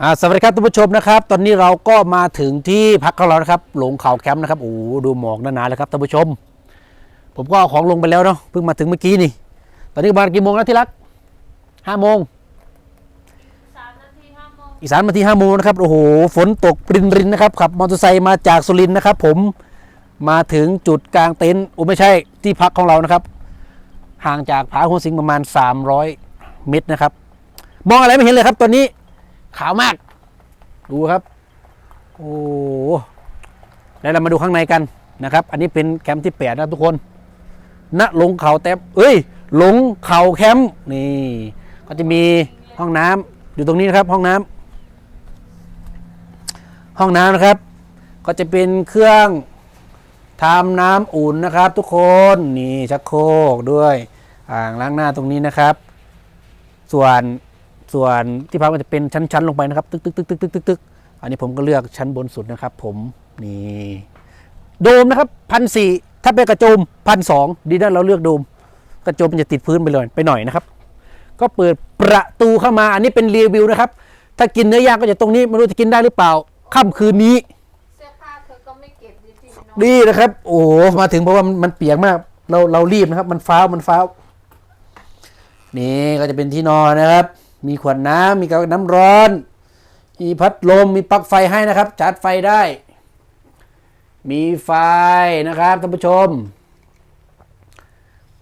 อ่าสวัสดีครับท่านผู้ชมนะครับ ตอนนี้เราก็มาถึงที่พักของเรานะครับ หลงเขาแคมป์นะครับ โอ้โหดูหมอกหนาๆเลยครับท่านผู้ชม ผมก็เอาของลงไปแล้วเนาะ เพิ่งมาถึงเมื่อกี้นี่ ตอนนี้ประมาณกี่โมงแล้วที่รักห้าโมงสามนาทีห้าโมงอีสานมาที่ห้าโมงนะครับ โอ้โห ฝนตกปรินรินๆนะครับ ขับมอเตอร์ไซค์มาจากสุรินทร์นะครับ ผม มาถึงจุดกลางเต็นท์โอ้ไม่ใช่ที่พักของเรานะครับ ห่างจากผาหัวสิงประมาณ 300 เมตรนะครับ มองอะไรไม่เห็นเลยครับตอนนี้ ขาวมาก ดูครับ โอ้แล้วเรามาดูข้างในกันนะครับ อันนี้เป็นแคมป์ที่แปดนะทุกคนณหลงเขาแต้มเอ้ย หลงเขาแคมป์นี่ ก็จะมีห้องน้ำอยู่ตรงนี้นะครับ ห้องน้ำห้องน้ำนะครับ ก็จะเป็นเครื่องทำน้ำอุ่นนะครับ ทุกคนนี่ชักโครกด้วยอ่างล้างหน้าตรงนี้นะครับ ส่วน ส่วนที่พักมันจะเป็นชั้นๆลงไปนะครับ ตึกตึกตึกตึกตึกตึกตึกอันนี้ผมก็เลือกชั้นบนสุดนะครับ ผมนี่โดมนะครับพันสี่ถ้าเป็นกระโจมพันสองดีนะเราเลือกโดม กระโจมมันจะติดพื้นไปเลยไปหน่อยนะครับ ก็เปิดประตูเข้ามาอันนี้เป็นรีวิวนะครับ ถ้ากินเนื้อย่างก็จะตรงนี้ไม่รู้จะกินได้หรือเปล่าค่ำคืนนี้เสื้อผ้าเธอก็ไม่เก็บดีจริงเนาะดีนะครับ โอ้โหมาถึงเพราะว่ามันมันเปียกมาก เราเรารีบนะครับ มันฟ้าวมันฟ้าวนี่ก็จะเป็นที่นอนนะครับ มีขวดน้ำมีกระน้ำร้อน มีพัดลม มีปลั๊กไฟให้นะครับ ชาร์จไฟได้ มีไฟนะครับท่านผู้ชม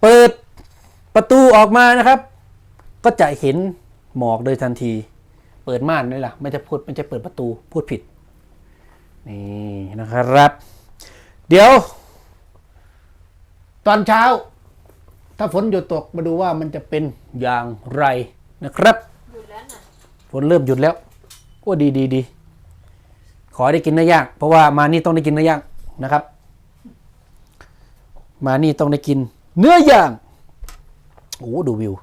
เปิดประตูออกมานะครับ ก็จะเห็นหมอกโดยทันที เปิดม่านด้วยล่ะไม่จะพูดไม่จะเปิดประตูพูดผิด นี่นะครับ เดี๋ยว ตอนเช้า ถ้าฝนหยุดตกมาดูว่ามันจะเป็นอย่างไรนะครับ ฝนเริ่มหยุดแล้วโอ้ดีดีดีขอได้กินเนื้อย่างเพราะว่ามานี่ต้องได้กินเนื้อย่างนะครับ มานี่ต้องได้กิน เนื้อย่างโอ้ดูวิว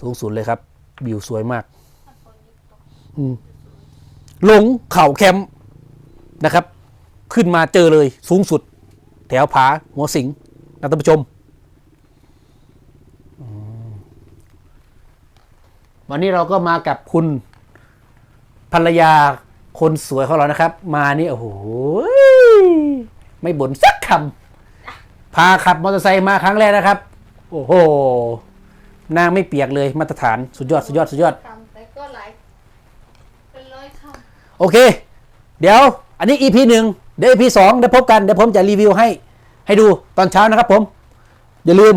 สูงสุดเลยครับ วิวสวยมากหลงเข่าแคมป์นะครับ ขึ้นมาเจอเลยสูงสุด แถวผาหัวสิงนะท่านผู้ชม วันนี้เราก็มากับคุณภรรยาคนสวยของเรานะครับ มานี่โอ้โหไม่บ่นสักคำพาขับมอเตอร์ไซค์มาครั้งแรกนะครับ โอ้โหนางไม่เปียกเลยมาตรฐานสุดยอดสุดยอดสุดยอด คำแต่ก็หลายเป็นร้อยคโอเค เดี๋ยวอันนี้ EP หนึ่งเดี๋ยว EP สองเดี๋ยวพบกัน เดี๋ยวผมจะรีวิวให้ ให้ดูตอนเช้านะครับผม อย่าลืม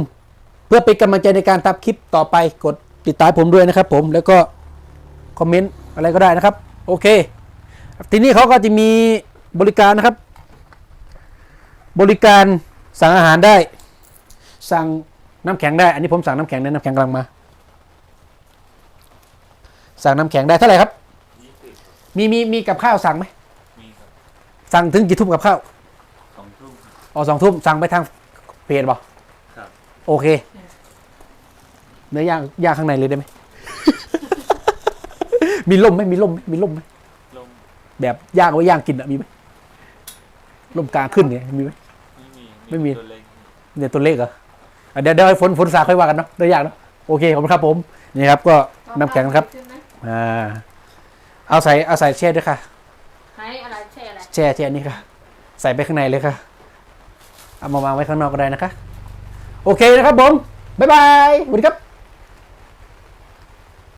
เพื่อเป็นกำลังใจในการทำคลิปต่อไปกด ติดตามผมด้วยนะครับผมแล้วก็คอมเมนต์อะไรก็ได้นะครับ โอเค ทีนี้เขาก็จะมีบริการนะครับ บริการสั่งอาหารได้ สั่งน้ำแข็งได้ อันนี้ผมสั่งน้ำแข็งได้น้ำแข็งกำลังมา สั่งน้ำแข็งได้เท่าไหร่ครับ มีมีมีกับข้าวสั่งไหมมีครับสั่งถึงกี่ทุ่มกับข้าวสองทุ่มอ๋อสองทุ่มสั่งไปทางเพจบ่ครับ โอเค เนื้อย่างย่างข้างในเลยได้ไหม มีล่มไหมมีล่มไหมมีล่มไหมลงแบบย่างเอาไว้ย่างกินอะมีไหมล่มกลางขึ้นเนี่ยมีไหม ไม่มีไม่มี ตัวเล็กเนี่ยตัวเลขเหรออะเดี๋ยวเดี๋ยวให้ฝนฝนสาค่อยว่ากันเนาะเนื้อย่างเนาะโอเคขอบคุณครับผมนี่ครับก็ำน้ำแข็งนะครับ ใช่ไหมอ่า เอาใส่เอาใส่แช่ด้วยค่ะให้อะไรแช่อะไรแช่แช่นี่ค่ะ ใส่ไปข้างในเลยค่ะ เอามาวางไว้ข้างนอกก็ได้นะคะ โอเคนะครับผม บ๊ายบายสวัสดีครับ